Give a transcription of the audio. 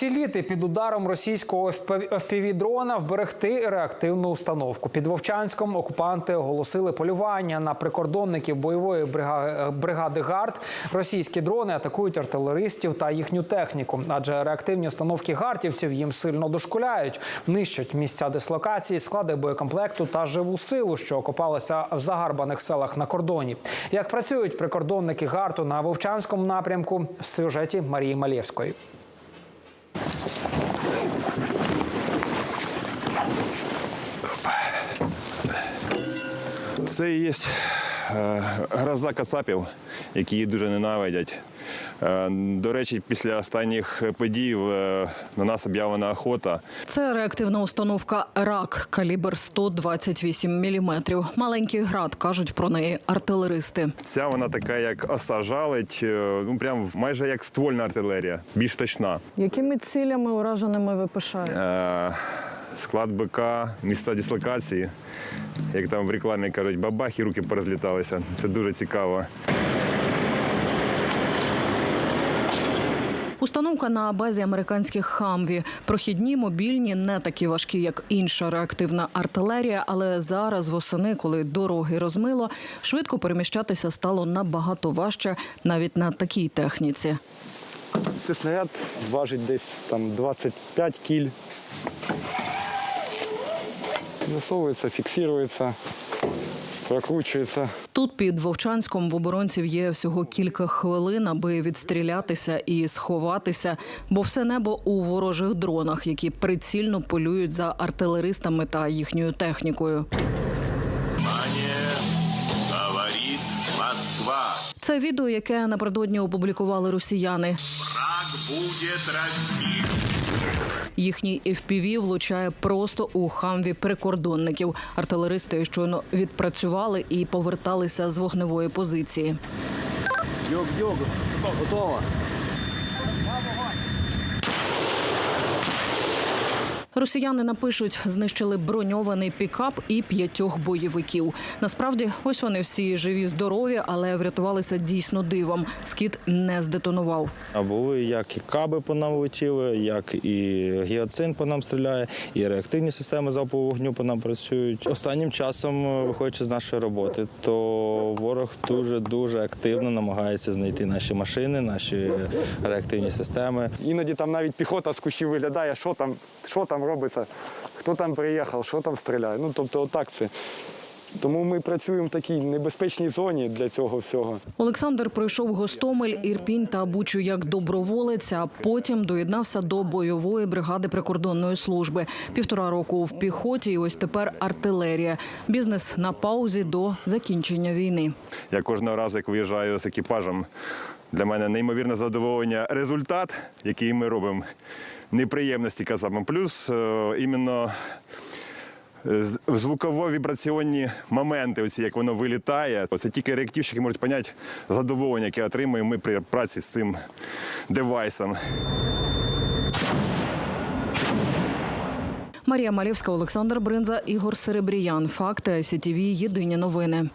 Вціліти під ударом російського fpv дрона вберегти реактивну установку. Під Вовчанськом окупанти оголосили полювання на прикордонників бойової брига- бригади ГАРД. Російські дрони атакують артилеристів та їхню техніку, адже реактивні установки гартівців їм сильно дошкуляють, нищать місця дислокації, склади боєкомплекту та живу силу, що окопалася в загарбаних селах на кордоні. Як працюють прикордонники ГАРТу на Вовчанському напрямку в сюжеті Марії Малєвської. Це і є е, гроза кацапів, які її дуже ненавидять. Е, До речі, після останніх подій е, на нас об'явлена охота. Це реактивна установка РАК калібр 128 мм. Маленький град кажуть про неї артилеристи. Ця вона така, як оса жалить, е, ну прям майже як ствольна артилерія, більш точна. Якими цілями ураженими ви пишаєте? Е, Склад БК, місця дислокації. Як там в рекламі кажуть, бабах і руки порозліталися. Це дуже цікаво. Установка на базі американських хамві. Прохідні, мобільні, не такі важкі, як інша реактивна артилерія. Але зараз восени, коли дороги розмило, швидко переміщатися стало набагато важче навіть на такій техніці. Цей снаряд важить десь там 25 кіль. Засовується, фіксується, прокручується. Тут під Вовчанськом в оборонців є всього кілька хвилин, аби відстрілятися і сховатися, бо все небо у ворожих дронах, які прицільно полюють за артилеристами та їхньою технікою. Це відео, яке напередодні опублікували росіяни. Будет расти. Їхній FPV влучає просто у хамві прикордонників. Артилеристи щойно відпрацювали і поверталися з вогневої позиції. Росіяни напишуть, знищили броньований пікап і п'ятьох бойовиків. Насправді, ось вони всі живі, здорові, але врятувалися дійсно дивом. Скіт не здетонував. А були як і каби по нам летіли, як і гіацин по нам стріляє, і реактивні системи залпового вогню по нам працюють. Останнім часом, е, виходячи з нашої роботи, то ворог дуже дуже активно намагається знайти наші машини, наші реактивні системи. Іноді там навіть піхота з кущів виглядає, що там, що там робиться, хто там приїхав, що там стріляє. Ну, тобто, отак це. Тому ми працюємо в такій небезпечній зоні для цього всього. Олександр пройшов Гостомель, Ірпінь та Бучу як доброволець, а потім доєднався до бойової бригади прикордонної служби. Півтора року в піхоті, і ось тепер артилерія. Бізнес на паузі до закінчення війни. Я кожного разу, як виїжджаю з екіпажем, для мене неймовірне задоволення результат, який ми робимо. Неприємності казав. Плюс е, іменно е, звуково-вібраційні моменти, оці, як воно вилітає. Це тільки реактивщики можуть поняти задоволення, яке отримуємо ми при праці з цим девайсом. Марія Малєвська, Олександр Бринза, Ігор Серебріян. Факти СІТВ. Єдині новини.